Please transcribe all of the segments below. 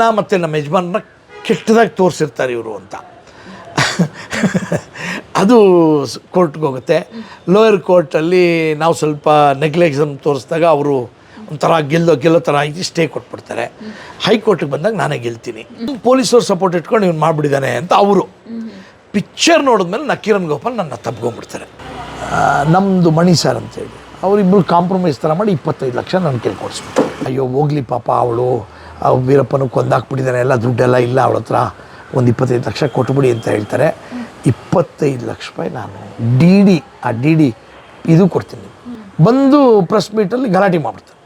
ನಾ ಮತ್ತು ನಮ್ಮ ಯಜಮಾನನ್ನ ಕೆಟ್ಟದಾಗಿ ತೋರಿಸಿರ್ತಾರೆ ಇವರು ಅಂತ. ಅದು ಕೋರ್ಟ್ಗೆ ಹೋಗುತ್ತೆ. ಲೋಯರ್ ಕೋರ್ಟಲ್ಲಿ ನಾವು ಸ್ವಲ್ಪ ನೆಗ್ಲೆಕ್ಷನ್ ತೋರಿಸಿದಾಗ ಅವರು ಒಂಥರ ಗೆಲ್ಲೋ ಗೆಲ್ಲೋ ಥರ ಆಗಿ ಸ್ಟೇ ಕೊಟ್ಬಿಡ್ತಾರೆ. ಹೈಕೋರ್ಟಿಗೆ ಬಂದಾಗ ನಾನೇ ಗೆಲ್ತೀನಿ. ಪೊಲೀಸವ್ರು ಸಪೋರ್ಟ್ ಇಟ್ಕೊಂಡು ಇವ್ನು ಮಾಡಿಬಿಟ್ಟಿದ್ದಾನೆ ಅಂತ ಅವರು. ಪಿಕ್ಚರ್ ನೋಡಿದ್ಮೇಲೆ ಕಿರಣ್ ಗೋಪಾಲ್ ನನ್ನ ತಪ್ಕೊಂಡ್ಬಿಡ್ತಾರೆ ನಮ್ಮದು ಮಣಿ ಸರ್ ಅಂತೇಳಿ ಅವರಿಬ್ಬರು ಕಾಂಪ್ರಮೈಸ್ ಥರ ಮಾಡಿ ಇಪ್ಪತ್ತೈದು ಲಕ್ಷ ನನ್ನ ಕೇಳಿ ಕೊಡಿಸ್ಬಿಟ್ರು. ಅಯ್ಯೋ, ಹೋಗ್ಲಿ ಪಾಪ ಅವಳು. ವೀರಪ್ಪನ ಕೊಂದಾಕ್ಬಿಟ್ಟಿದ್ದಾನೆ. ಎಲ್ಲ ದುಡ್ಡೆಲ್ಲ ಇಲ್ಲ ಅವಳ ಹತ್ರ. ಒಂದು ಇಪ್ಪತ್ತೈದು ಲಕ್ಷ ಕೊಟ್ಬಿಡಿ ಅಂತ ಹೇಳ್ತಾರೆ. ಇಪ್ಪತ್ತೈದು ಲಕ್ಷ ರೂಪಾಯಿ ನಾನು ಡಿ ಡಿ ಆ ಡಿ ಡಿ ಇದು ಕೊಡ್ತೀನಿ. ಬಂದು ಪ್ರೆಸ್ ಮೀಟಲ್ಲಿ ಗಲಾಟೆ ಮಾಡ್ಬಿಡ್ತಾರೆ.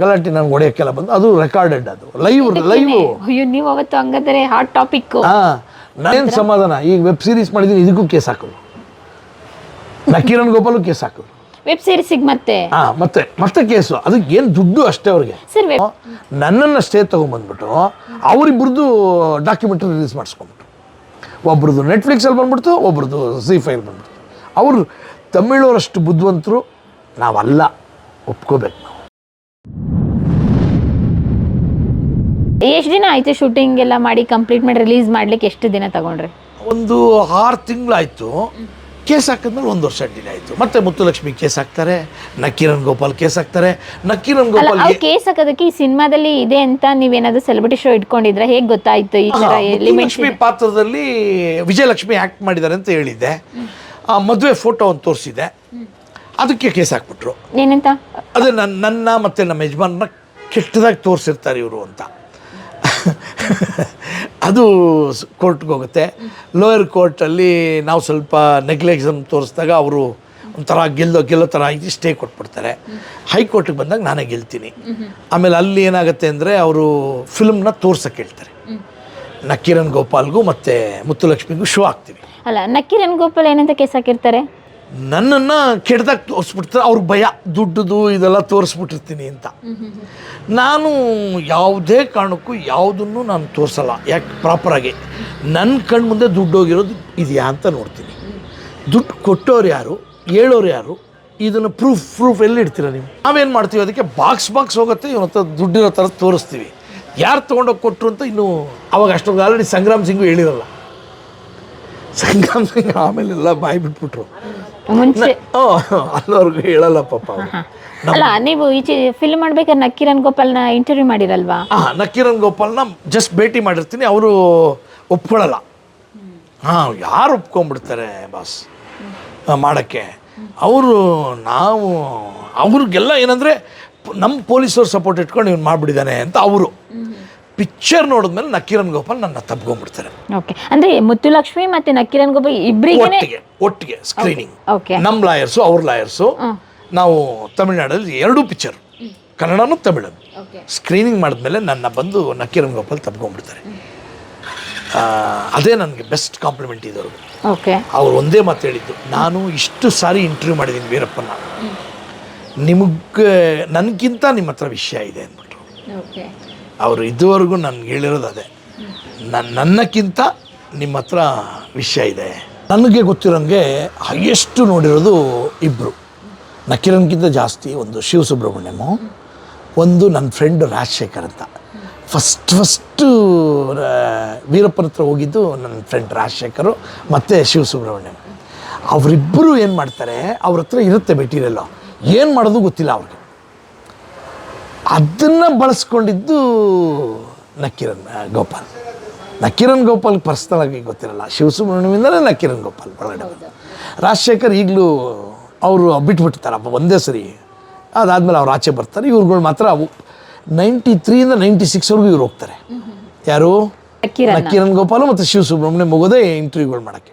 ಗಲಾಟೆ ನನಗೆ ಒಡೆಯಕ್ಕೆಲ್ಲ ಬಂದು ಅದು ರೆಕಾರ್ಡೆಡ್ ಅದು. ಲೈವ್ ಲೈವ್ ಅಯ್ಯೋ ನೀವು ಅವತ್ತು ಹಂಗಾದ್ರೆ ಹಾಟ್ ಟಾಪಿಕ್ ಹಾಂ ನಾನೇನು ಸಮಾಧಾನ? ಈಗ ವೆಬ್ ಸೀರೀಸ್ ಮಾಡಿದ್ದೀನಿ ಇದಕ್ಕೂ ಕೇಸ್ ಹಾಕೋದು. ನಕೀರನ್ ಗೋಪಾಲು ಕೇಸ್ ಹಾಕೋದು. ವೆಬ್ ಸೀರೀಸಿಗೆ ಮತ್ತೆ. ಹಾ ಮತ್ತೆ ಮತ್ತೆ ಕೇಸು. ಅದಕ್ಕೆ ಏನು ದುಡ್ಡು ಅಷ್ಟೇ ಅವ್ರಿಗೆ. ಸರ್ ವೆಬ್ ನನ್ನನ್ನು ಬಂದ್ಬಿಟ್ಟು ತೊಗೊಂಬಂದ್ಬಿಟ್ಟು ಅವರಿಬ್ಬರದು ಡಾಕ್ಯುಮೆಂಟ್ರಿ ರಿಲೀಸ್ ಮಾಡಿಸ್ಕೊಂಬಿಟ್ಟು ಒಬ್ರದ್ದು ನೆಟ್ಫ್ಲಿಕ್ಸಲ್ಲಿ ಬಂದ್ಬಿಡ್ತು ಒಬ್ರದ್ದು ಸಿ ಫೈಲ್ ಬಂದ್ಬಿಡ್ತು. ಅವರು ತಮಿಳವರಷ್ಟು ಬುದ್ಧಿವಂತರು ನಾವಲ್ಲ. ಒಪ್ಕೋಬೇಕು ನಾವು. ಎಷ್ಟು ದಿನ ಆಯ್ತು ಶೂಟಿಂಗ್ ಎಲ್ಲ ಮಾಡಿ ಕಂಪ್ಲೀಟ್ ಮಾಡಿ ರಿಲೀಸ್ ಮಾಡ್ಲಿಕ್ಕೆ ಎಷ್ಟು ದಿನ ತಗೊಂಡ್ರಿ? ಒಂದು ಆರು ತಿಂಗಳಾಯಿತು. ಕೇಸ್ ಹಾಕಿದ್ಮೇಲೆ ಒಂದು ವರ್ಷ ಡಿಲೇ ಆಯಿತು. ಮತ್ತೆ ಮುತ್ತುಲಕ್ಷ್ಮಿ ಕೇಸ್ ಹಾಕ್ತಾರೆ ಕಿರಣ್ ಗೋಪಾಲ್ ಕೇಸ್ ಹಾಕ್ತಾರೆ. ನಕೀರನ್ ಅಲ್ಲ ಗೋಪಾಲ್ ಅವ್ರು ಕೇಸ್ ಹಾಕೋದಕ್ಕೆ ಈ ಸಿನಿಮಾದಲ್ಲಿ ಇದೆ ಅಂತ ನೀವೇನಾದ್ರೂ ಸೆಲೆಬ್ರಿಟಿ ಶೋ ಇಟ್ಕೊಂಡಿದ್ರೆ ಹೇಗೆ ಗೊತ್ತಾಯ್ತು ಈ ತರ ಲಕ್ಷ್ಮಿ ಪಾತ್ರದಲ್ಲಿ ವಿಜಯಲಕ್ಷ್ಮಿ ಆ್ಯಕ್ಟ್ ಮಾಡಿದ್ದಾರೆ ಅಂತ ಹೇಳಿದ್ದೆ ಆ ಮದುವೆ ಫೋಟೋ ಒಂದು ತೋರಿಸಿದೆ. ಅದಕ್ಕೆ ಕೇಸ್ ಹಾಕ್ಬಿಟ್ರು. ಏನಂತ? ಅದೇ ನನ್ನ ನನ್ನ ಮತ್ತು ನಮ್ಮ ಯಜಮಾನನ್ನ ಕೆಟ್ಟದಾಗಿ ತೋರಿಸಿರ್ತಾರೆ ಇವರು ಅಂತ. ಅದು ಕೋರ್ಟ್ಗೆ ಹೋಗುತ್ತೆ. ಲೋಯರ್ ಕೋರ್ಟಲ್ಲಿ ನಾವು ಸ್ವಲ್ಪ ನೆಗ್ಲೆಕ್ಸಮ್ ತೋರಿಸಿದಾಗ ಅವರು ಒಂಥರ ಗೆಲ್ಲೋ ಗೆಲ್ಲೋ ಥರ ಆಗಿ ಸ್ಟೇ ಕೊಟ್ಬಿಡ್ತಾರೆ. ಹೈಕೋರ್ಟಿಗೆ ಬಂದಾಗ ನಾನೇ ಗೆಲ್ತೀನಿ. ಆಮೇಲೆ ಅಲ್ಲಿ ಏನಾಗುತ್ತೆ ಅಂದರೆ ಅವರು ಫಿಲ್ಮ್ನ ತೋರ್ಸಕ್ಕೆ ಹೇಳ್ತಾರೆ. ನಕ್ಕೀರನ್ ಗೋಪಾಲ್ಗೂ ಮತ್ತು ಮುತ್ತುಲಕ್ಷ್ಮಿಗೂ ಶೋ ಆಗ್ತೀವಿ ಅಲ್ಲ ನಕ್ಕೀರನ್ ಗೋಪಾಲ್ ಏನಂತ ಕೇಸ್ ಹಾಕಿರ್ತಾರೆ? ನನ್ನನ್ನು ಕೆಡ್ದಾಗ ತೋರಿಸ್ಬಿಡ್ತಾರೆ. ಅವ್ರಿಗೆ ಭಯ, ದುಡ್ಡುದು ಇದೆಲ್ಲ ತೋರಿಸ್ಬಿಟ್ಟಿರ್ತೀನಿ ಅಂತ. ನಾನು ಯಾವುದೇ ಕಾರಣಕ್ಕೂ ಯಾವುದನ್ನು ನಾನು ತೋರಿಸಲ್ಲ. ಯಾಕೆ ಪ್ರಾಪರಾಗಿ ನನ್ನ ಕಣ್ಣು ಮುಂದೆ ದುಡ್ಡು ಹೋಗಿರೋದು ಇದೆಯಾ ಅಂತ ನೋಡ್ತೀನಿ. ದುಡ್ಡು ಕೊಟ್ಟೋರು ಯಾರು? ಹೇಳೋರು ಯಾರು? ಇದನ್ನು ಪ್ರೂಫ್ ಪ್ರೂಫ್ ಎಲ್ಲಿ ಇಡ್ತೀರ ನೀವು? ನಾವೇನು ಮಾಡ್ತೀವಿ? ಅದಕ್ಕೆ ಬಾಕ್ಸ್ ಬಾಕ್ಸ್ ಹೋಗುತ್ತೆ ಇವನ ಹತ್ರ ದುಡ್ಡಿರೋ ಥರ ತೋರಿಸ್ತೀವಿ. ಯಾರು ತೊಗೊಂಡೋಗಿ ಕೊಟ್ಟರು ಅಂತ ಇನ್ನೂ ಅವಾಗ ಅಷ್ಟೊಂದು ಆಲ್ರೆಡಿ ಸಂಗ್ರಾಮ್ ಸಿಂಗು ಹೇಳಿರಲ್ಲ. ಸಂಗ್ರಾಮ್ ಸಿಂಗ್ ಆಮೇಲೆಲ್ಲ ಬಾಯಿ ಬಿಟ್ಬಿಟ್ರು ಮುಂಚೆ. ಓ ಅಲ್ಲವ್ರಿಗೆ ಹೇಳಲ್ಲ ಪಾಪ ಅವ್ರು. ಅಲ್ಲ ನೀವು ಈಚೆ ಫಿಲ್ಮ್ ಮಾಡ್ಬೇಕಾದ್ರೆ ನಕ್ಕೀರನ್ ಗೋಪಾಲ್ನ ಇಂಟರ್ವ್ಯೂ ಮಾಡಿರಲ್ವಾ? ಆ ನಕ್ಕೀರನ್ ಗೋಪಾಲ್ನ ಜಸ್ಟ್ ಭೇಟಿ ಮಾಡಿರ್ತೀನಿ. ಅವರು ಒಪ್ಕೊಳ್ಳಲ್ಲ ಹಾಂ ಯಾರು ಒಪ್ಕೊಂಡ್ಬಿಡ್ತಾರೆ ಬಾಸ್ ಮಾಡೋಕ್ಕೆ. ಅವರು ನಾವು ಅವ್ರಿಗೆಲ್ಲ ಏನಂದರೆ ನಮ್ಮ ಪೊಲೀಸವ್ರು ಸಪೋರ್ಟ್ ಇಟ್ಕೊಂಡು ಇವ್ನು ಮಾಡಿಬಿಟ್ಟಿದ್ದಾನೆ ಅಂತ ಅವರು. ಪಿಕ್ಚರ್ ನೋಡಿದ್ಮೇಲೆ ನಕ್ಕಿರನ್ ಗೋಪಾಲ್ ನನ್ನ ತಪ್ಕೊಂಡ್ಬಿಡ್ತಾರೆ ಓಕೆ ಅಂದ್ರೆ ಮುತ್ತುಲಕ್ಷ್ಮಿ ಮತ್ತೆ ನಕ್ಕಿರನ್ ಗೋಪಾಲ್ ಇಬ್ಬರಿಗೆ ಒಟ್ಟಿಗೆ ಒಟ್ಟಿಗೆ ಸ್ಕ್ರೀನಿಂಗ್ ಓಕೆ ನಮ್ಮ ಲಾಯರ್ಸು ಅವ್ರ ಲಾಯರ್ಸು ನಾವು ತಮಿಳ್ನಾಡಲ್ಲಿ ಎರಡೂ ಪಿಕ್ಚರ್ ಕನ್ನಡನೂ ತಮಿಳು ಸ್ಕ್ರೀನಿಂಗ್ ಮಾಡಿದ್ಮೇಲೆ ನನ್ನ ಬಂದು ನಕ್ಕಿರನ್ ಗೋಪಾಲ್ ತಪ್ಕೊಂಡ್ಬಿಡ್ತಾರೆ ಆ, ಅದೇ ನನಗೆ ಬೆಸ್ಟ್ ಕಾಂಪ್ಲಿಮೆಂಟ್ ಇದ್ದವರು. ಓಕೆ ಅವ್ರು ಒಂದೇ ಮಾತು ಹೇಳಿದ್ದು ನಾನು ಇಷ್ಟು ಸಾರಿ ಇಂಟರ್ವ್ಯೂ ಮಾಡಿದ್ದೀನಿ ವೀರಪ್ಪನ. ನಿಮಗೆ ನನಗಿಂತ ನಿಮ್ಮ ಹತ್ರ ವಿಷಯ ಇದೆ ಅಂದ್ಬಿಟ್ರು. ಓಕೆ ಅವರು ಇದುವರೆಗೂ ನನಗೆ ಹೇಳಿರೋದು ಅದೇ. ನನ್ನ ನನ್ನಕ್ಕಿಂತ ನಿಮ್ಮ ಹತ್ರ ವಿಷಯ ಇದೆ. ನನಗೆ ಗೊತ್ತಿರೋಂಗೆ ಹೈಯೆಸ್ಟು ನೋಡಿರೋದು ಇಬ್ಬರು ನಕಿರನ್ಗಿಂತ ಜಾಸ್ತಿ ಒಂದು ಶಿವ ಸುಬ್ರಹ್ಮಣ್ಯಮು ಒಂದು ನನ್ನ ಫ್ರೆಂಡ್ ರಾಜಶೇಖರ್ ಅಂತ. ಫಸ್ಟ್ ಫಸ್ಟು ವೀರಪ್ಪನ ಹತ್ರ ಹೋಗಿದ್ದು ನನ್ನ ಫ್ರೆಂಡ್ ರಾಜಶೇಖರು ಮತ್ತು ಶಿವಸುಬ್ರಹ್ಮಣ್ಯಮ್. ಅವರಿಬ್ಬರು ಏನು ಮಾಡ್ತಾರೆ, ಅವ್ರ ಹತ್ರ ಇರುತ್ತೆ ಮೆಟೀರಿಯಲ್ಲು ಏನು ಮಾಡೋದು ಗೊತ್ತಿಲ್ಲ ಅವ್ರಿಗೆ. ಅದನ್ನು ಬಳಸ್ಕೊಂಡಿದ್ದು ನಕ್ಕೀರನ್ ಗೋಪಾಲ್. ನಕ್ಕೀರನ್ ಗೋಪಾಲ್ ಪರ್ಸ್ನಲ್ ಆಗಿ ಗೊತ್ತಿರಲ್ಲ. ಶಿವಸುಬ್ರಹ್ಮಣ್ಯಮಿಂದಲೇ ನಕ್ಕೀರನ್ ಗೋಪಾಲ್ ಒಳಗಡೆ ರಾಜಶೇಖರ್ ಈಗಲೂ ಅವರು ಬಿಟ್ಬಿಡ್ತಾರಪ್ಪ ಒಂದೇ ಸರಿ. ಅದಾದಮೇಲೆ ಅವ್ರು ಆಚೆ ಬರ್ತಾರೆ. ಇವ್ರುಗಳು ಮಾತ್ರ ಅವು ನೈಂಟಿ ತ್ರೀಯಿಂದ ನೈಂಟಿ ಸಿಕ್ಸ್ವರೆಗೂ ಇವ್ರು ಹೋಗ್ತಾರೆ. ಯಾರು? ನಕ್ಕೀರನ್ ಗೋಪಾಲ್ ಮತ್ತು ಶಿವ ಸುಬ್ರಹ್ಮಣ್ಯ ಮುಗೋದೇ ಇಂಟರ್ವ್ಯೂಗಳು ಮಾಡೋಕ್ಕೆ.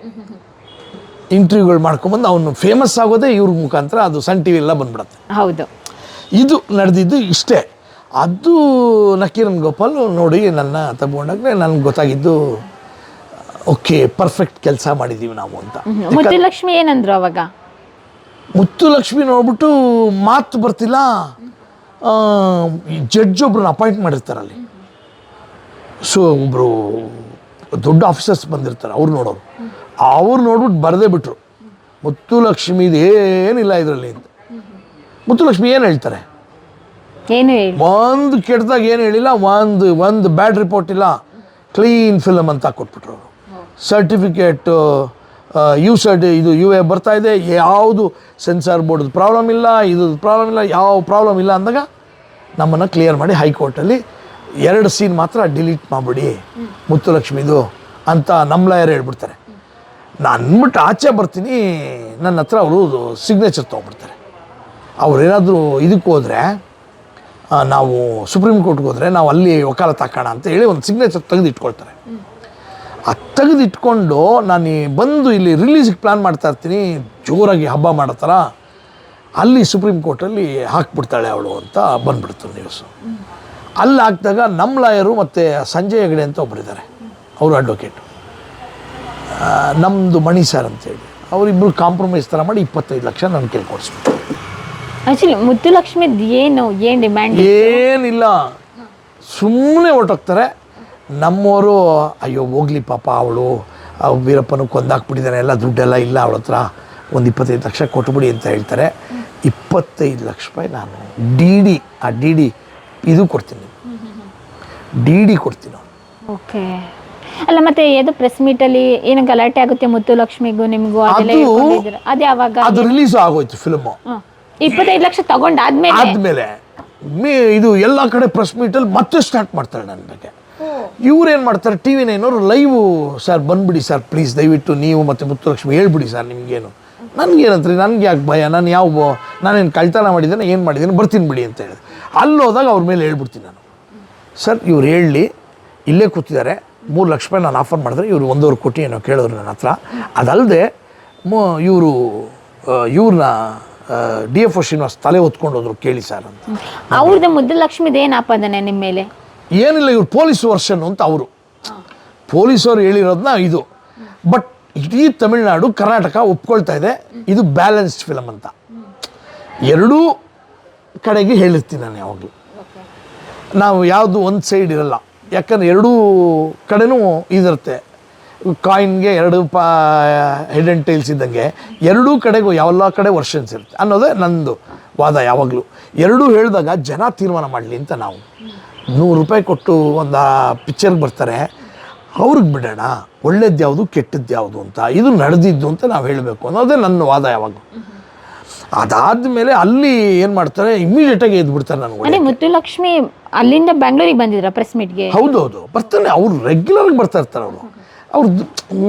ಇಂಟರ್ವ್ಯೂಗಳು ಮಾಡ್ಕೊಂಬಂದು ಅವನು ಫೇಮಸ್ ಆಗೋದೇ ಇವ್ರ ಮುಖಾಂತರ ಅದು ಸನ್ ಟಿ ವಿ ಎಲ್ಲ ಬಂದ್ಬಿಡುತ್ತೆ. ಹೌದು. ಇದು ನಡೆದಿದ್ದು ಇಷ್ಟೇ. ಅದು ನಕೀರನ್ ಗೋಪಾಲ್ ನೋಡಿ ನನ್ನ ತಗೊಂಡಾಗ ನನಗೆ ಗೊತ್ತಾಗಿದ್ದು ಓಕೆ ಪರ್ಫೆಕ್ಟ್ ಕೆಲಸ ಮಾಡಿದ್ದೀವಿ ನಾವು ಅಂತ. ಮುತ್ತುಲಕ್ಷ್ಮಿ ಏನಂದ್ರು ಅವಾಗ? ಮುತ್ತುಲಕ್ಷ್ಮಿ ನೋಡ್ಬಿಟ್ಟು ಮಾತು ಬರ್ತಿಲ್ಲ. ಜಡ್ಜ್ ಒಬ್ರನ್ನ ಅಪಾಯಿಂಟ್ ಮಾಡಿರ್ತಾರೆ ಅಲ್ಲಿ. ಸೊ ಒಬ್ಬರು ದೊಡ್ಡ ಆಫೀಸರ್ಸ್ ಬಂದಿರ್ತಾರೆ ಅವ್ರು ನೋಡೋರು. ಅವ್ರು ನೋಡ್ಬಿಟ್ಟು ಬರದೇ ಬಿಟ್ರು. ಮುತ್ತು ಲಕ್ಷ್ಮಿದು ಏನಿಲ್ಲ ಇದರಲ್ಲಿ ಅಂತ. ಮುತ್ತು ಲಕ್ಷ್ಮಿ ಏನು ಹೇಳ್ತಾರೆ? ಏನು ಹೇಳಿ? ಒಂದು ಕೆಟ್ಟದಾಗ ಏನು ಹೇಳಿಲ್ಲ ಒಂದು ಒಂದು ಬ್ಯಾಡ್ ರಿಪೋರ್ಟ್ ಇಲ್ಲ. ಕ್ಲೀನ್ ಫಿಲಮ್ ಅಂತ ಕೊಟ್ಬಿಟ್ರು ಅವರು. ಸರ್ಟಿಫಿಕೇಟು ಯು ಸರ್ಟ್ ಇದು ಯು ಎ ಬರ್ತಾ ಇದೆ. ಯಾವುದು ಸೆನ್ಸಾರ್ ಬೋರ್ಡ್ ಪ್ರಾಬ್ಲಮ್ ಇಲ್ಲ ಇದು ಪ್ರಾಬ್ಲಮ್ ಇಲ್ಲ ಯಾವ ಪ್ರಾಬ್ಲಮ್ ಇಲ್ಲ ಅಂದಾಗ ನಮ್ಮನ್ನು ಕ್ಲಿಯರ್ ಮಾಡಿ ಹೈಕೋರ್ಟಲ್ಲಿ ಎರಡು ಸೀನ್ ಮಾತ್ರ ಡಿಲೀಟ್ ಮಾಡಿಬಿಡಿ ಮುತ್ತುಲಕ್ಷ್ಮಿದು ಅಂತ ನಮ್ಮ ಲಾಯರ್ ಹೇಳ್ಬಿಡ್ತಾರೆ. ನಾನು ಅಂದ್ಬಿಟ್ಟು ಆಚೆ ಬರ್ತೀನಿ. ನನ್ನ ಹತ್ರ ಅವರು ಸಿಗ್ನೇಚರ್ ತೊಗೊಂಡ್ಬಿಡ್ತಾರೆ. ಅವ್ರೇನಾದರೂ ಇದಕ್ಕೆ ಹೋದರೆ ನಾವು ಸುಪ್ರೀಂ ಕೋರ್ಟ್ಗೆ ಹೋದರೆ ನಾವು ಅಲ್ಲಿ ವಕಾಲತ್ ಹಾಕೋಣ ಅಂತ ಹೇಳಿ ಒಂದು ಸಿಗ್ನೇಚರ್ ತೆಗೆದು ಇಟ್ಕೊಳ್ತಾರೆ ಆ ತೆಗೆದು ಇಟ್ಕೊಂಡು ನಾನು ಬಂದು ಇಲ್ಲಿ ರಿಲೀಸಿಗೆ ಪ್ಲ್ಯಾನ್ ಮಾಡ್ತಾ ಇರ್ತೀನಿ, ಜೋರಾಗಿ ಹಬ್ಬ ಮಾಡೋ ಥರ, ಅಲ್ಲಿ ಸುಪ್ರೀಂ ಕೋರ್ಟಲ್ಲಿ ಹಾಕ್ಬಿಡ್ತಾಳೆ ಅವಳು ಅಂತ ಬಂದ್ಬಿಡ್ತು ನ್ಯೂಸು ಅಲ್ಲಿ ಹಾಕಿದಾಗ ನಮ್ಮ ಲಾಯರು ಮತ್ತು ಸಂಜಯ್ ಹೆಗಡೆ ಅಂತ ಒಬ್ಬರಿದ್ದಾರೆ ಅವರು ಅಡ್ವೊಕೇಟು ನಮ್ಮದು ಮಣಿ ಸರ್ ಅಂತೇಳಿ ಅವರಿಬ್ಬರು ಕಾಂಪ್ರಮೈಸ್ ಥರ ಮಾಡಿ ಇಪ್ಪತ್ತೈದು ಲಕ್ಷ ನಾನು ಕೈಲಿ ಕೊಡಿಸ್ಬಿಟ್ಟು ಆಕ್ಚುಲಿ ಮುತ್ತುಲಕ್ಷ್ಮಿದ್ ಏನು ಏನು ಡಿಮ್ಯಾಂಡ್ ಏನಿಲ್ಲ. ಸುಮ್ಮನೆ ಹೊರಟೋಗ್ತಾರೆ. ನಮ್ಮವರು ಅಯ್ಯೋ ಹೋಗ್ಲಿ ಪಾಪ ಅವಳು. ವೀರಪ್ಪನ ಕೊಂದಾಕ್ಬಿಟ್ಟಿದ್ದಾನೆ. ಎಲ್ಲ ದುಡ್ಡೆಲ್ಲ ಇಲ್ಲ ಅವಳ ಹತ್ರ. ಒಂದು ಇಪ್ಪತ್ತೈದು ಲಕ್ಷ ಕೊಟ್ಬಿಡಿ ಅಂತ ಹೇಳ್ತಾರೆ. ಇಪ್ಪತ್ತೈದು ಲಕ್ಷ ರೂಪಾಯಿ ನಾನು ಡಿ ಡಿ ಆ ಡಿ ಡಿ ಇದು ಕೊಡ್ತೀನಿ ಡಿ ಡಿ ಕೊಡ್ತೀನಿ ಓಕೆ. ಅಲ್ಲ ಮತ್ತೆ ಏನು ಪ್ರೆಸ್ ಮೀಟ್ ಅಲ್ಲಿ ಏನು ಗಲಾಟೆ ಆಗುತ್ತೆ ಮುತ್ತು ಲಕ್ಷ್ಮಿಗೂ ನಿಮಗೂ ಅದು- ಯಾವಾಗ? ಅದು ರಿಲೀಸ್ ಆಗೋಯ್ತು ಫಿಲ್ಮು. ಇಪ್ಪತ್ತೈದು ಲಕ್ಷ ತಗೊಂಡಾದ್ಮೇಲೆ ಆದ್ಮೇಲೆ ಮೀ ಇದು ಎಲ್ಲ ಕಡೆ ಪ್ರೆಸ್ ಮೀಟಲ್ಲಿ ಮತ್ತೆ ಸ್ಟಾರ್ಟ್ ಮಾಡ್ತಾರೆ ನನ್ನ ಬಗ್ಗೆ. ಇವ್ರು ಏನು ಮಾಡ್ತಾರೆ ಟಿ ವಿ ನೈನವರು ಲೈವ್ ಸರ್ ಬಂದ್ಬಿಡಿ ಸರ್ ಪ್ಲೀಸ್ ದಯವಿಟ್ಟು ನೀವು ಮತ್ತು ಮುತ್ತುಲಕ್ಷ್ಮಿ ಹೇಳ್ಬಿಡಿ ಸರ್ ನಿಮಗೇನು. ನನಗೇನಂತ್ರಿ, ನನಗೆ ಯಾಕೆ ಭಯ? ನಾನು ಯಾವ ನಾನೇನು ಕಳ್ತನ ಮಾಡಿದ್ದೇನೆ, ಏನು ಮಾಡಿದ್ದೇನೆ, ಬರ್ತೀನಿ ಬಿಡಿ ಅಂತ ಹೇಳಿದೆ ಅಲ್ಲಿ ಹೋದಾಗ ಅವ್ರ ಮೇಲೆ ಹೇಳ್ಬಿಡ್ತೀನಿ ನಾನು. ಸರ್ ಇವ್ರು ಹೇಳಿ, ಇಲ್ಲೇ ಕೂತಿದ್ದಾರೆ, ಮೂರು ಲಕ್ಷ ರೂಪಾಯಿ ನಾನು ಆಫರ್ ಮಾಡಿದ್ರೆ ಇವರು ಒಂದೂವರೆ ಕೋಟಿ ಏನೋ ಕೇಳೋರು ನನ್ನ ಹತ್ರ. ಅದಲ್ಲದೆ ಮ ಇವರು ಇವ್ರನ್ನ ಡಿ ಎಫ್ ಒ ಶ್ರೀನಿವಾಸ್ ತಲೆ ಹೊತ್ಕೊಂಡು ಹೋದ್ರು ಕೇಳಿ ಸರ್ ಅಂತ. ಅವ್ರದ್ದು ಮುದ್ದುಲಕ್ಷ್ಮಿದ್ ಏನು ಆಪಾದನೆ ನಿಮ್ಮ ಮೇಲೆ? ಏನಿಲ್ಲ ಇವ್ರು ಪೊಲೀಸ್ ವರ್ಷನ್ ಅಂತ ಅವರು. ಪೊಲೀಸವ್ರು ಹೇಳಿರೋದನ್ನ ಇದು. ಬಟ್ ಇಡೀ ತಮಿಳ್ನಾಡು ಕರ್ನಾಟಕ ಒಪ್ಕೊಳ್ತಾ ಇದೆ ಇದು ಬ್ಯಾಲೆನ್ಸ್ಡ್ ಫಿಲಮ್ ಅಂತ. ಎರಡೂ ಕಡೆಗೆ ಹೇಳಿರ್ತೀನಿ ನಾನು ಯಾವಾಗಲೂ. ನಾವು ಯಾವುದು ಒಂದು ಸೈಡ್ ಇರಲ್ಲ. ಯಾಕಂದ್ರೆ ಎರಡೂ ಕಡೆನೂ ಇದಿರುತ್ತೆ. ಕಾಯಿನ್ಗೆ ಎರಡು ಪಾ ಹೆಡ್ ಆ್ಯಂಡ್ ಟೈಲ್ಸ್ ಇದ್ದಂಗೆ ಎರಡೂ ಕಡೆಗೂ ಯಾವೆಲ್ಲ ಕಡೆ ವರ್ಷನ್ಸ್ ಇರುತ್ತೆ ಅನ್ನೋದೇ ನಂದು ವಾದ ಯಾವಾಗಲೂ. ಎರಡೂ ಹೇಳಿದಾಗ ಜನ ತೀರ್ಮಾನ ಮಾಡಲಿ ಅಂತ ನಾವು. ನೂರು ರೂಪಾಯಿ ಕೊಟ್ಟು ಒಂದು ಪಿಕ್ಚರ್ಗೆ ಬರ್ತಾರೆ ಅವ್ರಿಗೆ ಬಿಡೋಣ ಒಳ್ಳೇದು ಯಾವುದು ಕೆಟ್ಟದ್ದು ಯಾವುದು ಅಂತ ಇದು ನಡೆದಿದ್ದು ಅಂತ ನಾವು ಹೇಳಬೇಕು. ಅನ್ನೋದೇ ನನ್ನ ವಾದ ಯಾವಾಗಲೂ. ಅದಾದಮೇಲೆ ಅಲ್ಲಿ ಏನು ಮಾಡ್ತಾರೆ ಇಮಿಡಿಯೇಟಾಗಿ ಎದ್ದು ಬಿಡ್ತಾರೆ ನನಗೆ ಮುತ್ತುಲಕ್ಷ್ಮಿ ಅಲ್ಲಿಂದ ಬೆಂಗಳೂರಿಗೆ ಬಂದಿದ್ರ ಪ್ರೆಸ್ ಮೀಟ್ಗೆ ಹೌದೌದು. ಬರ್ತಾನೆ ಅವ್ರು ರೆಗ್ಯುಲರ್ಗೆ ಬರ್ತಾ ಇರ್ತಾರೆ ಅವರು. ಅವ್ರು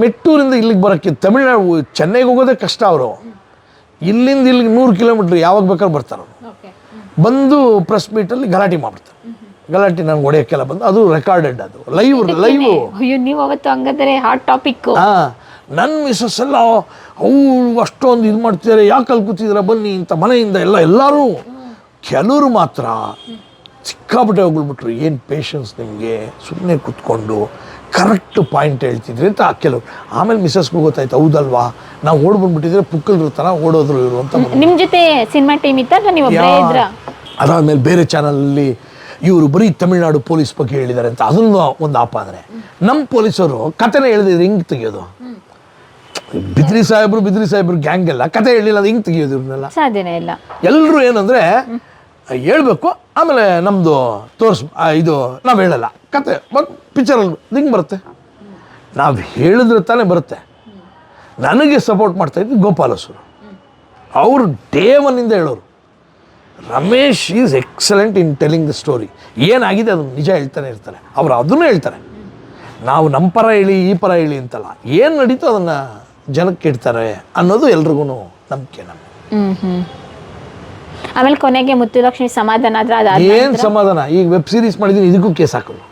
ಮೆಟ್ಟೂರಿಂದ ಇಲ್ಲಿಗೆ ಬರೋಕ್ಕೆ ತಮಿಳ್ನಾಡು ಚೆನ್ನೈಗೆ ಹೋಗೋದೇ ಕಷ್ಟ ಅವರು. ಇಲ್ಲಿಂದ ಇಲ್ಲಿಗೆ ನೂರು ಕಿಲೋಮೀಟ್ರ್ ಯಾವಾಗ ಬೇಕಾದ್ರೂ ಬರ್ತಾರೆ ಅವರು. ಬಂದು ಪ್ರೆಸ್ ಮೀಟಲ್ಲಿ ಗಲಾಟೆ ಮಾಡ್ಬಿಡ್ತಾರೆ. ಗಲಾಟೆ ನನಗೆ ಹೊಡೆಯೋಕ್ಕೆಲ್ಲ ಬಂದು ಅದು ರೆಕಾರ್ಡೆಡ್ ಅದು. ಲೈವ್ ಲೈವ್ ಅಯ್ಯೋ ನೀವು ಅವತ್ತು ಹಂಗಾದ್ರೆ ಹಾಟ್ ಟಾಪಿಕ್ ಹಾಂ. ನನ್ನ ಮಿಸಸ್ ಎಲ್ಲ ಅವು ಅಷ್ಟೊಂದು ಇದು ಮಾಡ್ತಿದ್ದಾರೆ ಯಾಕೆ ಅಲ್ಲಿ ಕೂತಿದ್ರೆ ಬನ್ನಿ ಇಂಥ ಮನೆಯಿಂದ ಎಲ್ಲ ಎಲ್ಲರೂ. ಕೆಲವರು ಮಾತ್ರ ಸಿಕ್ಕಾಪಟ್ಟೆ ಹೋಗ್ಬಿಟ್ರು. ಏನು ಪೇಷನ್ಸ್ ನಿಮಗೆ? ಸುಮ್ಮನೆ ಕೂತ್ಕೊಂಡು ಕರೆಕ್ಟ್ ಪಾಯಿಂಟ್ ಹೇಳ್ತಿದ್ರಿ ಅಂತ ಕೆಲವರು. ಆಮೇಲೆ ಮಿಸಸ್ಗೂ ಗೊತ್ತಾಯ್ತು ಹೌದಲ್ವಾ? ನಾವು ಓಡ್ ಬಂದ್ಬಿಟ್ಟಿದ್ರೆ ಪುಕ್ಕಲ್ರ ಥರ ಓಡೋದ್ರು ಇವರು ಅಂತ ನಿಮ್ಮ ಜೊತೆ ಸಿನಿಮಾ ಟೀಮ್ ಇತ್ತ ಅಥವಾ ನೀವು ಅದಾದ್ಮೇಲೆ ಬೇರೆ ಚಾನಲಲ್ಲಿ ಇವರು ಬರೀ ತಮಿಳ್ನಾಡು ಪೊಲೀಸ್ ಬಗ್ಗೆ ಹೇಳಿದ್ದಾರೆ ಅಂತ. ಅದನ್ನು ಒಂದು ಅಂದರೆ ನಮ್ಮ ಪೊಲೀಸರು ಕಥೆನೇ ಹೇಳಿದ್ರೆ ಹಿಂಗೆ ತೆಗಿಯೋದು. ಬಿದ್ರಿ ಸಾಹೇಬ್ರು ಬಿದ್ರಿ ಸಾಹೇಬ್ರು ಗ್ಯಾಂಗ್ ಎಲ್ಲ ಕತೆ ಹೇಳಿಲ್ಲ ಅದು ಹಿಂಗೆ ತೆಗಿಯೋದು ಇವ್ರನ್ನೆಲ್ಲ. ಸಾಧ್ಯನೇ ಇಲ್ಲ. ಎಲ್ಲರೂ ಏನಂದರೆ ಹೇಳ್ಬೇಕು, ಆಮೇಲೆ ನಮ್ಮದು ತೋರಿಸ್ ಇದು, ನಾವು ಹೇಳಲ್ಲ. ಕತೆ, ಬಟ್ ಪಿಕ್ಚರಲ್ಲಿ ಹಿಂಗೆ ಬರುತ್ತೆ. ನಾವು ಹೇಳಿದ್ರೆ ತಾನೇ ಬರುತ್ತೆ. ನನಗೆ ಸಪೋರ್ಟ್ ಮಾಡ್ತಾ ಇದ್ದು ಗೋಪಾಲಸು ಅವರು ಡೇ ಒನ್ನಿಂದ ಹೇಳೋರು. Ramesh is excellent in telling the story ಏನಾಗಿದೆ ಅದು ನಿಜ ಹೇಳ್ತಾನೆ ಇರ್ತಾರೆ ಅವರು ಅದನ್ನು ಹೇಳ್ತಾರೆ. ನಾವು ನಮ್ಮ ಪರ ಹೇಳಿ, ಈ ಪರ ಹೇಳಿ ಅಂತಲ್ಲ. ಏನು ನಡೀತೋ ಅದನ್ನು ಜನಕ್ಕೆ ಇಡ್ತಾರೆ ಅನ್ನೋದು ಎಲ್ರಿಗೂ ನಂಬಿಕೆ ಹ್ಮ್. ಆಮೇಲೆ ಕೊನೆಗೆ ಮುತ್ತುಲಕ್ಷ್ಮಿ ಸಮಾಧಾನ ಆದ್ರೆ ಅದಾದ ಏನು ಸಮಾಧಾನ? ಈಗ ವೆಬ್ ಸೀರೀಸ್ ಮಾಡಿದ್ದೀನಿ ಇದಕ್ಕೂ ಕೇಸ್ ಹಾಕೋದು.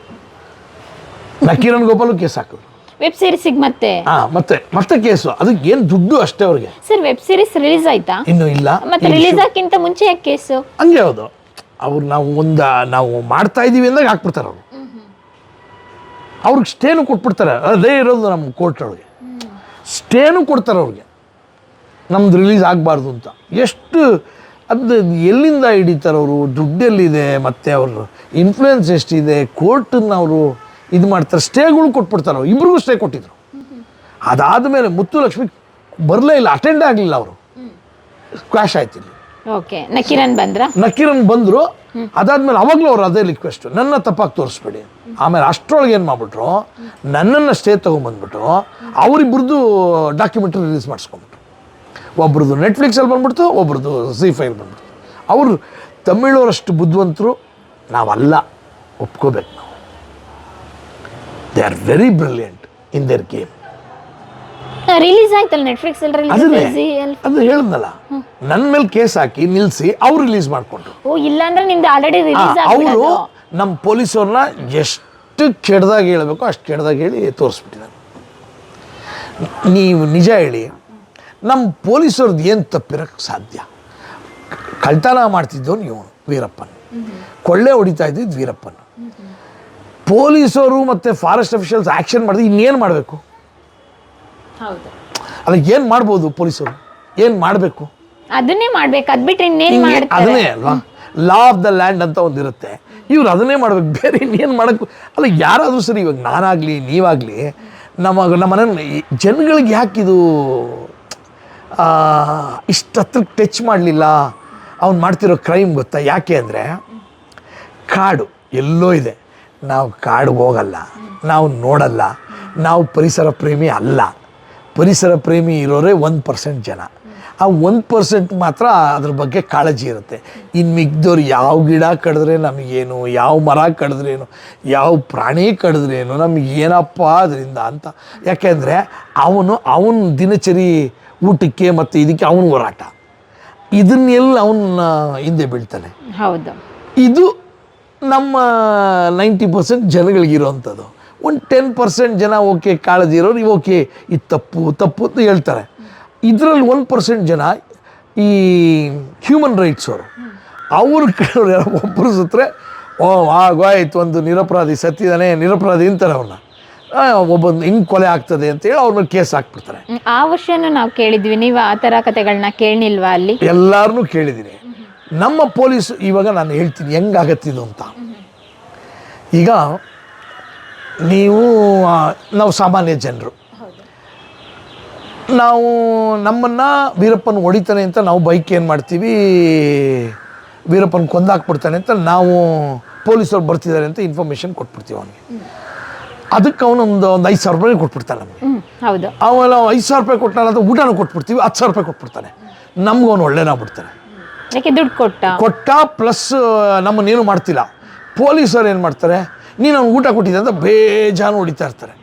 ನಕೀರನ್ ಗೋಪಾಲು ಕೇಸ್ ಹಾಕೋದು. ವೆಬ್ ಸೀರೀಸಿಗೆ ಮತ್ತೆ? ಆ ಮತ್ತೆ ಮತ್ತೆ ಕೇಸು ಅದಕ್ಕೆ ಏನು ದುಡ್ಡು ಅಷ್ಟೇ ಅವ್ರಿಗೆ? ಸರ್ ವೆಬ್ ಸೀರೀಸ್ ರಿಲೀಸ್ ಆಯ್ತಾ? ಇನ್ನೂ ಇಲ್ಲ ಮತ್ತೆ ರಿಲೀಸ್ ಆಗಕ್ಕಿಂತ ಮುಂಚೆ ಯಾಕೆ ಕೇಸು ಹಂಗೆ ಹೌದು. ಅವ್ರು ನಾವು ಒಂದು ನಾವು ಮಾಡ್ತಾ ಇದ್ದೀವಿ ಅಂದಾಗ ಹಾಕ್ಬಿಡ್ತಾರೆ ಅವರು. ಅವ್ರಿಗೆ ಸ್ಟೇನು ಕೊಟ್ಬಿಡ್ತಾರೆ. ಅದೇ ಇರೋದು ನಮ್ಮ ಕೋರ್ಟ್ ಒಳಗೆ ಸ್ಟೇನು ಕೊಡ್ತಾರೆ ಅವ್ರಿಗೆ. ನಮ್ದು ರಿಲೀಸ್ ಆಗಬಾರ್ದು ಅಂತ. ಎಷ್ಟು ಅದು ಎಲ್ಲಿಂದ ಹಿಡಿತಾರೆ ಅವರು? ದುಡ್ಡೆಲ್ಲಿದೆ ಮತ್ತು ಅವರು ಇನ್ಫ್ಲುಯೆನ್ಸ್ ಎಷ್ಟಿದೆ? ಕೋರ್ಟನ್ನು ಅವರು ಇದು ಮಾಡ್ತಾರೆ ಸ್ಟೇಗಳು ಕೊಟ್ಬಿಡ್ತಾರೆ ಅವ್ರು. ಇಬ್ರಿಗೂ ಸ್ಟೇ ಕೊಟ್ಟಿದ್ರು. ಅದಾದ ಮೇಲೆ ಮುತ್ತು ಲಕ್ಷ್ಮಿ ಬರಲೇ ಇಲ್ಲ ಅಟೆಂಡ್ ಆಗಲಿಲ್ಲ ಅವರು. ಕ್ವಾಶ್ ಆಯ್ತು ಇಲ್ಲಿ. ಓಕೆ ನಕಿರನ್ ಬಂದ್ರ? ನಕೀರನ್ ಬಂದರು. ಅದಾದ್ಮೇಲೆ ಅವಾಗಲೂ ಅವ್ರು ಅದೇ ರಿಕ್ವೆಸ್ಟ್ ನನ್ನ ತಪ್ಪಾಗಿ ತೋರಿಸ್ಬೇಡಿ. ಆಮೇಲೆ ಅಷ್ಟರೊಳಗೆ ಏನು ಮಾಡಿಬಿಟ್ರು? ನನ್ನನ್ನು ಸ್ಟೇ ತೊಗೊಂಬಂದ್ಬಿಟ್ಟು ಅವರಿಬ್ಬರದ್ದು ಡಾಕ್ಯುಮೆಂಟ್ರಿ ರಿಲೀಸ್ ಮಾಡಿಸ್ಕೊಂಬಿಟ್ರು ಒಬ್ರದ್ದು ನೆಟ್ಫ್ಲಿಕ್ಸಲ್ಲಿ ಬಂದ್ಬಿಡ್ತು ಒಬ್ರದ್ದು ಸಿ ಫೈಲ್ ಬಂದ್ಬಿಡ್ತು. ಅವರು ತಮಿಳವರಷ್ಟು ಬುದ್ಧಿವಂತರು ನಾವಲ್ಲ ಒಪ್ಕೋಬೇಕು ನಾವು. They are very brilliant in their game release ಆಯ್ತಲ್ಲ ನೆಟ್ಫ್ಲಿಕ್ಸ್ ಅದು ಹೇಳಿದ್ನಲ್ಲ ನನ್ನ ಮೇಲೆ ಕೇಸ್ ಹಾಕಿ ನಿಲ್ಲಿಸಿ ಅವ್ರು ರಿಲೀಸ್ ಮಾಡಿಕೊಂಡ್ರು. ಓ ಇಲ್ಲ ಅಂದ್ರೆ ನಿಮ್ದು ಆಲ್ರೆಡಿ ರಿಲೀಸ್ ಅವರು ನಮ್ಮ ಪೊಲೀಸವ್ರನ್ನ ಎಷ್ಟು ಕೆಡ್ದಾಗ ಹೇಳಬೇಕು ಅಷ್ಟು ಕೆಡ್ದಾಗ ಹೇಳಿ ತೋರಿಸ್ಬಿಟ್ಟಿದ್ದಾರೆ. ನೀವು ನಿಜ ಹೇಳಿ ನಮ್ಮ ಪೊಲೀಸರದ್ದು ಏನು ತಪ್ಪಿರೋಕ್ಕೆ ಸಾಧ್ಯ? ಕಳ್ತನ ಮಾಡ್ತಿದ್ದವನು ಇವನು ವೀರಪ್ಪನ್. ಕೊಳ್ಳೆ ಹೊಡಿತಾ ಇದ್ದಿದ್ದು ವೀರಪ್ಪನ್. ಪೊಲೀಸರು ಮತ್ತು ಫಾರೆಸ್ಟ್ ಅಫಿಷಿಯಲ್ಸ್ ಆ್ಯಕ್ಷನ್ ಮಾಡಿದ್ರೆ ಇನ್ನೇನು ಮಾಡಬೇಕು? ಅಲ್ಲ ಏನು ಮಾಡ್ಬೋದು ಪೊಲೀಸರು? ಏನು ಮಾಡಬೇಕು? ಅದನ್ನೇ ಮಾಡ್ಬೇಕು ಅದು ಬಿಟ್ಟರೆ ಇನ್ನೇನು ಅದನ್ನೇ ಅಲ್ವಾ? ಲಾ ಆಫ್ ದ ಲ್ಯಾಂಡ್ ಅಂತ ಒಂದು ಇರುತ್ತೆ. ಇವ್ರು ಅದನ್ನೇ ಮಾಡ್ಬೇಕು ಬೇರೆ ಇನ್ನೇನು ಮಾಡೋಕ್ಕೂ ಅಲ್ಲ ಯಾರಾದರೂ ಸರಿ ಇವಾಗ ನಾನಾಗಲಿ ನೀವಾಗಲಿ ನಮ್ಮ ನಮ್ಮನೆ ಜನಗಳಿಗೆ ಯಾಕಿದು ಇಷ್ಟು ಹತ್ರಕ್ಕೆ ಟಚ್ ಮಾಡಲಿಲ್ಲ. ಅವ್ನು ಮಾಡ್ತಿರೋ ಕ್ರೈಮ್ ಗೊತ್ತಾ? ಯಾಕೆ ಅಂದರೆ, ಕಾಡು ಎಲ್ಲೋ ಇದೆ. ನಾವು ಕಾಡಿಗೆ ಹೋಗಲ್ಲ. ನಾವು ನೋಡಲ್ಲ. ನಾವು ಪರಿಸರ ಪ್ರೇಮಿ ಅಲ್ಲ. ಪರಿಸರ ಪ್ರೇಮಿ ಇರೋರೇ ಒಂದು ಪರ್ಸೆಂಟ್ ಜನ. ಆ ಒಂದು ಪರ್ಸೆಂಟ್ ಮಾತ್ರ ಅದ್ರ ಬಗ್ಗೆ ಕಾಳಜಿ ಇರುತ್ತೆ. ಇನ್ನು ಮಿಗ್ದವ್ರು ಯಾವ ಗಿಡ ಕಡಿದ್ರೆ ನಮಗೇನು, ಯಾವ ಮರ ಕಡಿದ್ರೇನು, ಯಾವ ಪ್ರಾಣಿ ಕಡಿದ್ರೇನು ನಮಗೇನಪ್ಪ ಅದರಿಂದ ಅಂತ. ಯಾಕೆಂದರೆ ಅವನು, ಅವನ ದಿನಚರಿ ಊಟಕ್ಕೆ ಮತ್ತು ಇದಕ್ಕೆ ಅವನು ಹೋರಾಟ. ಇದನ್ನೆಲ್ಲ ಅವನ್ನ ಹಿಂದೆ ಬೀಳ್ತಾನೆ. ಹೌದು. ಇದು ನಮ್ಮ ನೈಂಟಿ ಪರ್ಸೆಂಟ್ ಜನಗಳಿಗಿರೋವಂಥದ್ದು ಒಂದು ಟೆನ್ ಪರ್ಸೆಂಟ್ ಜನ ಓಕೆ ಕಾಳಜಿ ಇರೋರು ಓಕೆ ಇದು ತಪ್ಪು ತಪ್ಪು ಅಂತ ಹೇಳ್ತಾರೆ. ಇದರಲ್ಲಿ ಒನ್ ಪರ್ಸೆಂಟ್ ಜನ ಈ ಹ್ಯೂಮನ್ ರೈಟ್ಸ್ ಅವರು. ಅವರು ಕೇಳೋರು ಯಾರೋ ಒಬ್ಬರು ಸುತ್ತರೆ ಓ ಆಗೋಯ್ತು ಒಂದು ನಿರಪರಾಧಿ ಸತ್ತಿದ್ದಾನೆ ನಿರಪರಾಧಿ ಅಂತಾರೆ ಅವ್ರನ್ನ. ಒಬ್ಬ ಹಿಂಗೆ ಕೊಲೆ ಆಗ್ತದೆ ಅಂತ ಅಂತೇಳಿ ಮೇಲೆ ಕೇಸ್ ಹಾಕ್ಬಿಡ್ತಾರೆ. ಆ ವರ್ಷನೂ ನಾವು ಕೇಳಿದ್ವಿ. ನೀವು ಆ ತರ ಕತೆಗಳನ್ನ ಕೇಳಿಲ್ವಾ ಅಲ್ಲಿ? ಎಲ್ಲಾರನ್ನೂ ಕೇಳಿದ್ದೀನಿ ನಮ್ಮ ಪೊಲೀಸ್ ಇವಾಗ ನಾನು ಹೇಳ್ತೀನಿ ಹೆಂಗಾಗತ್ತಿದು ಅಂತ. ಈಗ ನೀವು ನಾವು ಸಾಮಾನ್ಯ ಜನರು. ನಾವು ನಮ್ಮನ್ನು ವೀರಪ್ಪನ ಹೊಡಿತಾನೆ ಅಂತ ನಾವು ಬೈಕ್ ಏನು ಮಾಡ್ತೀವಿ ವೀರಪ್ಪನ ಕೊಂದಾಕ್ಬಿಡ್ತಾನೆ ಅಂತ ನಾವು ಪೊಲೀಸವ್ರು ಬರ್ತಿದ್ದಾರೆ ಅಂತ ಇನ್ಫಾರ್ಮೇಷನ್ ಕೊಟ್ಬಿಡ್ತೀವಿ ಅವನಿಗೆ. ಅದಕ್ಕೆ ಅವನೊಂದು ಒಂದು ಐದು ಸಾವಿರ ರೂಪಾಯಿ ಕೊಟ್ಬಿಡ್ತಾನೆ ನಮಗೆ. ಹೌದು. ಅವನ ಐದು ಸಾವಿರ ರೂಪಾಯಿ ಕೊಟ್ಟಾನ ಅದು ಊಟನೂ ಕೊಟ್ಬಿಡ್ತೀವಿ ಹತ್ತು ಸಾವಿರ ರೂಪಾಯಿ ಕೊಟ್ಬಿಡ್ತಾನೆ. ನಮ್ಗೆ ಅವನು ಒಳ್ಳೆನಾಗ್ಬಿಡ್ತಾನೆ ಯಾಕೆ ದುಡ್ಡು ಕೊಟ್ಟ? ಕೊಟ್ಟ ಪ್ಲಸ್ ನಮ್ಮನ್ನೇನು ಮಾಡ್ತಿಲ್ಲ. ಪೊಲೀಸರು ಏನು ಮಾಡ್ತಾರೆ ನೀನು ಅವ್ನು ಊಟ ಕೊಟ್ಟಿದ್ದೆ ಅಂತ ಬೇಜಾನು ಹೊಡಿತಾ ಇರ್ತಾರೆ.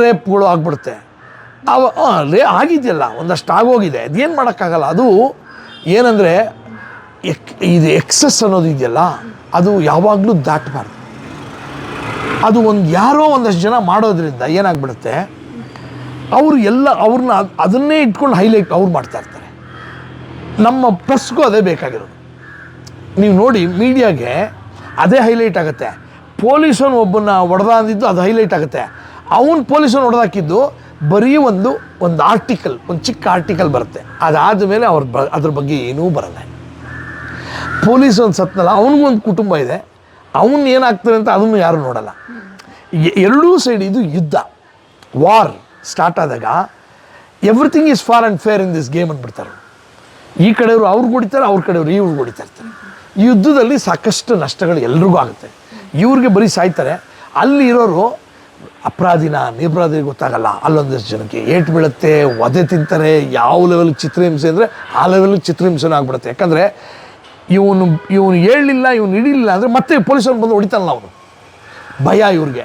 ರೇಪ್ಗಳು ಆಗ್ಬಿಡುತ್ತೆ. ಅವ ರೇ ಆಗಿದೆಯಲ್ಲ ಒಂದಷ್ಟು ಆಗೋಗಿದೆ. ಅದೇನು ಮಾಡೋಕ್ಕಾಗಲ್ಲ ಅದು ಏನಂದರೆ ಎಕ್ ಇದು ಎಕ್ಸಸ್ ಅನ್ನೋದು ಇದೆಯಲ್ಲ ಅದು ಯಾವಾಗಲೂ ದಾಟಬಾರ್ದು. ಅದು ಒಂದು ಯಾರೋ ಒಂದಷ್ಟು ಜನ ಮಾಡೋದ್ರಿಂದ ಏನಾಗ್ಬಿಡುತ್ತೆ? ಅವರು ಎಲ್ಲ ಅವ್ರನ್ನ ಅದನ್ನೇ ಇಟ್ಕೊಂಡು ಹೈಲೈಟ್ ಅವ್ರು ಮಾಡ್ತಾ ಇರ್ತಾರೆ. ನಮ್ಮ ಪ್ರೆಸ್ಗೂ ಅದೇ ಬೇಕಾಗಿರೋದು. ನೀವು ನೋಡಿ ಮೀಡಿಯಾಗೆ ಅದೇ ಹೈಲೈಟ್ ಆಗುತ್ತೆ. ಪೊಲೀಸನು ಒಬ್ಬನ ಹೊಡೆದ ಅಂದಿದ್ದು ಅದು ಹೈಲೈಟ್ ಆಗುತ್ತೆ. ಅವನು ಪೊಲೀಸನ್ನು ಹೊಡೆದಾಕಿದ್ದು ಬರೀ ಒಂದು ಒಂದು ಆರ್ಟಿಕಲ್ ಒಂದು ಚಿಕ್ಕ ಆರ್ಟಿಕಲ್ ಬರುತ್ತೆ. ಅದಾದ ಮೇಲೆ ಅವ್ರ ಬ, ಅದ್ರ ಬಗ್ಗೆ ಏನೂ ಬರಲ್ಲ. ಪೊಲೀಸ್ ಒಂದು ಸತ್ನಲ್ಲ, ಅವನಿಗೂ ಒಂದು ಕುಟುಂಬ ಇದೆ. ಅವನು ಏನಾಗ್ತಾನೆ ಅಂತ ಅದನ್ನು ಯಾರು ನೋಡಲ್ಲ. ಎರಡೂ ಸೈಡ್ ಇದು ಯುದ್ಧ. ವಾರ್ ಸ್ಟಾರ್ಟ್ ಆದಾಗ everything is for and fair in this game ಅಂದ್ಬಿಡ್ತಾರೆ ಈ ಕಡೆಯವರು ಅವ್ರು ಹೊಡಿತಾರೆ ಅವ್ರ ಕಡೆಯವರು ಇವ್ರು ಹೊಡಿತಾ ಇರ್ತಾರೆ ಯುದ್ಧದಲ್ಲಿ ಸಾಕಷ್ಟು ನಷ್ಟಗಳು ಎಲ್ರಿಗೂ ಆಗುತ್ತೆ. ಇವ್ರಿಗೆ ಬರೀ ಸಾಯ್ತಾರೆ. ಅಲ್ಲಿ ಇರೋರು ಅಪರಾಧಿನ ನಿರಪರಾಧಿ ಗೊತ್ತಾಗಲ್ಲ. ಅಲ್ಲೊಂದಷ್ಟು ಜನಕ್ಕೆ ಏಟು ಬೀಳುತ್ತೆ, ಒದೆ ತಿಂತಾರೆ, ಯಾವ ಲೆವೆಲ್ಗೆ ಚಿತ್ರಹಿಂಸೆ ಅಂದರೆ ಆ ಲೆವೆಲ್ಗೆ ಚಿತ್ರಹಿಂಸೆನೂ ಆಗ್ಬಿಡುತ್ತೆ. ಯಾಕಂದರೆ ಇವನು ಇವನು ಹೇಳಲಿಲ್ಲ ಇವನು ಹಿಡಿಲಿಲ್ಲ ಅಂದರೆ ಮತ್ತೆ ಪೊಲೀಸರು ಬಂದು ಹೊಡಿತಾನಲ್ಲ ಅವನು ಭಯ ಇವ್ರಿಗೆ.